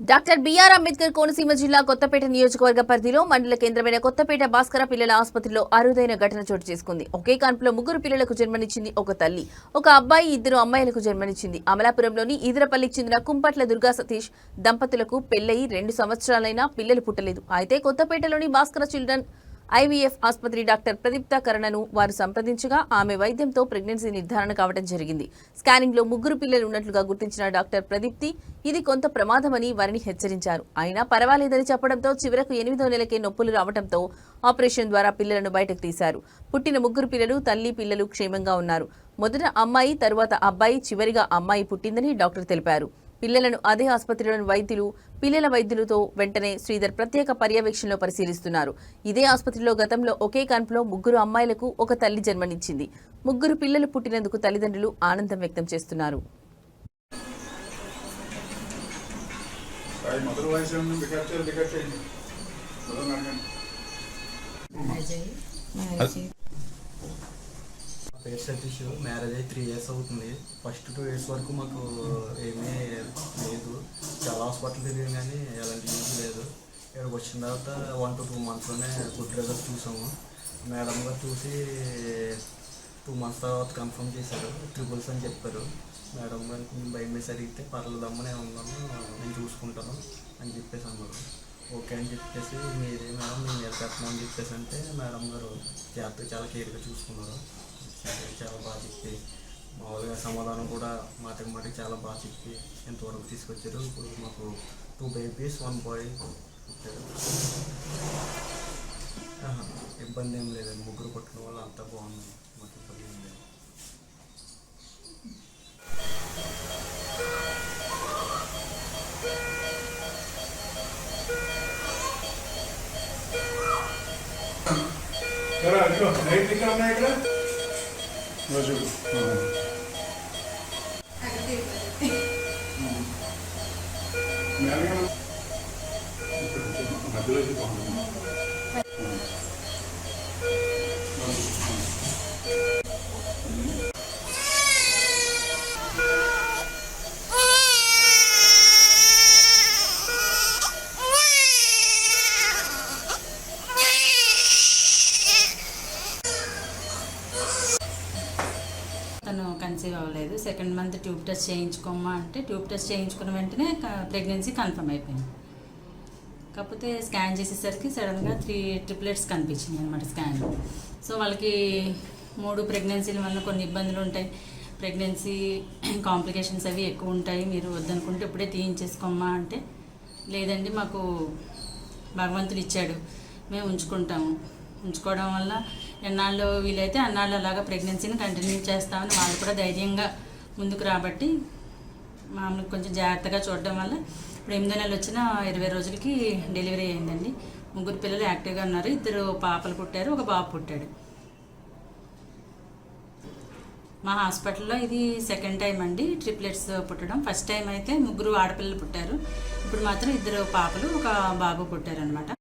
Doctor BR Ambedkar Konaseema జిల్లా కొత్తపేట నియోజకవర్గ పరిధిలో మండల కేంద్రమైన కొత్తపేట భాస్కర పిల్లల ఆసుపత్రిలో అరుదైన ఘటన చోటు చేసుకుంది. ఒకే కాన్పులో ముగ్గురు పిల్లలకు జన్మనిచ్చింది ఒక తల్లి. ఒక అబ్బాయి ఇద్దరు అమ్మాయిలకు జన్మనిచ్చింది. అమలాపురంలోని ఈదరపల్లికి చెందిన కుంపట్ల దుర్గా సతీష్ దంపతులకు పెళ్ళయి రెండు సంవత్సరాలైనా పిల్లలు పుట్టలేదు. అయితే కొత్తపేటలోని భాస్కర చిల్డ్రన్ ఐవీఎఫ్ ఆసుపత్రి డాక్టర్ ప్రదీప్త కరణను వారు సంప్రదించగా ఆమె వైద్యంతో ప్రెగ్నెన్సీ నిర్ధారణ కావడం జరిగింది. స్కానింగ్లో ముగ్గురు పిల్లలు ఉన్నట్లుగా గుర్తించిన డాక్టర్ ప్రదీప్తి ఇది కొంత ప్రమాదమని వారిని హెచ్చరించారు. అయినా పర్వాలేదని చెప్పడంతో చివరకు ఎనిమిదో నెలకే నొప్పులు రావడంతో ఆపరేషన్ ద్వారా పిల్లలను బయటకు తీశారు. పుట్టిన ముగ్గురు పిల్లలు తల్లి పిల్లలు క్షేమంగా ఉన్నారు. మొదట అమ్మాయి తరువాత అబ్బాయి చివరిగా అమ్మాయి పుట్టిందని డాక్టర్ తెలిపారు. పిల్లలను అదే ఆసుపత్రిలోని వైద్యులు పిల్లల వైద్యులతో వెంటనే శ్రీధర్ ప్రత్యేక పర్యవేక్షణలో పరిశీలిస్తున్నారు. ఇదే ఆసుపత్రిలో గతంలో ఒకే కాన్పులో ముగ్గురు అమ్మాయిలకు ఒక తల్లి జన్మనిచ్చింది. ముగ్గురు పిల్లలు పుట్టినందుకు తల్లిదండ్రులు ఆనందం వ్యక్తం చేస్తున్నారు. పేరు సతీష్. మ్యారేజ్ అయ్యి త్రీ ఇయర్స్ అవుతుంది. ఫస్ట్ టూ ఇయర్స్ వరకు మాకు ఏమీ హాస్పిటల్ తిరిగాం కానీ ఎలాంటి యూజ్ లేదు. ఇక్కడికి వచ్చిన తర్వాత వన్ టు టూ మంత్స్లోనే గుడ్ రిజల్ట్ చూసాము. మేడం గారు చూసి టూ మంత్స్ తర్వాత కన్ఫర్మ్ చేశారు. ట్రిపుల్స్ అని చెప్పారు. మేడం గారికి కొంచెం భయం వేసి అడిగితే పర్లేదమ్మా నేను ఉన్నాను నేను చూసుకుంటాను అని చెప్పేసి అన్నారు. ఓకే అని చెప్పేసి మీరే మేడం మేము మీరు పెట్టమని అని చెప్పేసి అంటే మేడం గారు జాగ్రత్తగా చాలా కేర్గా చూసుకున్నారు. చాలా బాగా చెప్పి మామూలుగా సమాధానం కూడా మాటకి మాటకి చాలా బాగా చెప్పి ఎంతవరకు తీసుకొచ్చారు ఇప్పుడు మాకు టూ బేబీస్ వన్ బాయ్ ఇబ్బంది ఏం లేదండి. ముగ్గురు పుట్టిన వాళ్ళు అంతా బాగుంది మాకు ఇబ్బంది ఏం లేదు. ఇక్కడ? Melhor. Não. కన్సీవ్ అవ్వలేదు సెకండ్ మంత్ ట్యూబ్ టెస్ట్ చేయించుకోమా అంటే ట్యూబ్ టెస్ట్ చేయించుకున్న వెంటనే ప్రెగ్నెన్సీ కన్ఫర్మ్ అయిపోయింది. కాకపోతే స్కాన్ చేసేసరికి సడన్గా త్రీ ట్రిప్లెట్స్ కనిపించింది అనమాట స్కాన్ సో వాళ్ళకి మూడు ప్రెగ్నెన్సీల వల్ల కొన్ని ఇబ్బందులు ఉంటాయి. ప్రెగ్నెన్సీ కాంప్లికేషన్స్ అవి ఎక్కువ ఉంటాయి. మీరు వద్దనుకుంటే ఇప్పుడే తీయించేసుకోమ్మా అంటే లేదండి మాకు భగవంతుడు ఇచ్చాడు. మేము ఉంచుకుంటాము. ఉంచుకోవడం వల్ల ఎన్నాళ్ళు వీలైతే అన్నాళ్ళు అలాగా ప్రెగ్నెన్సీని కంటిన్యూ చేస్తామని వాళ్ళు కూడా ధైర్యంగా ముందుకు రాబట్టి మామూలు కొంచెం జాగ్రత్తగా చూడడం వల్ల ఇప్పుడు ఎనిమిదో నెలలు వచ్చిన ఇరవై రోజులకి డెలివరీ అయిందండి. ముగ్గురు పిల్లలు యాక్టివ్గా ఉన్నారు. ఇద్దరు పాపలు పుట్టారు. ఒక బాబు పుట్టాడు. మా హాస్పిటల్లో ఇది సెకండ్ టైం అండి. ట్రిప్లెట్స్ పుట్టడం. ఫస్ట్ టైం అయితే ముగ్గురు ఆడపిల్లలు పుట్టారు. ఇప్పుడు మాత్రం ఇద్దరు పాపలు ఒక బాబు పుట్టారనమాట